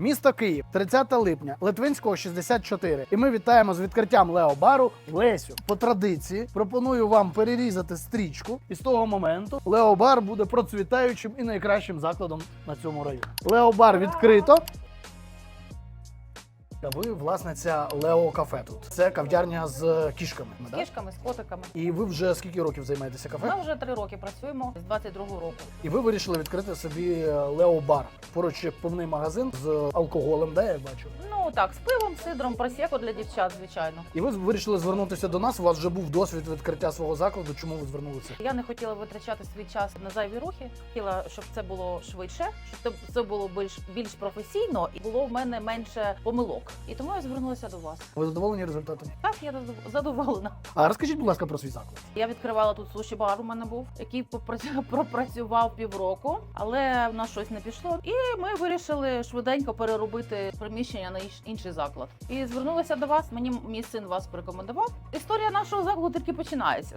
Місто Київ, 30 липня, Литвинського 64. І ми вітаємо з відкриттям Лео Бару Лесю. По традиції пропоную вам перерізати стрічку, і з того моменту Лео Бар буде процвітаючим і найкращим закладом на цьому районі. Лео Бар відкрито. Ви власниця Лео Кафе тут. Це кав'ярня з кішками. З да? кішками, з котиками. І ви вже скільки років займаєтеся кафе? Ми вже три роки працюємо з 22-го року. І ви вирішили відкрити собі Лео Бар. Поруч повний магазин з алкоголем, де я бачу. Ну так, з пивом, сидром, просеко для дівчат, звичайно. І ви вирішили звернутися до нас. У вас вже був досвід відкриття свого закладу. Чому ви звернулися? Я не хотіла витрачати свій час на зайві рухи. Хотіла, щоб це було швидше, щоб це було більш більш професійно і було в мене менше помилок. І тому я звернулася до вас. Ви задоволені результатом? Так, я задов- задоволена. А розкажіть, будь ласка, про свій заклад. Я відкривала тут суші бар. У мене був, який попрацю- пропрацював півроку, але в нас щось не пішло. І ми вирішили швиденько переробити приміщення на інш- інший заклад. І звернулася до вас. Мені мій син вас порекомендував. Історія нашого закладу тільки починається.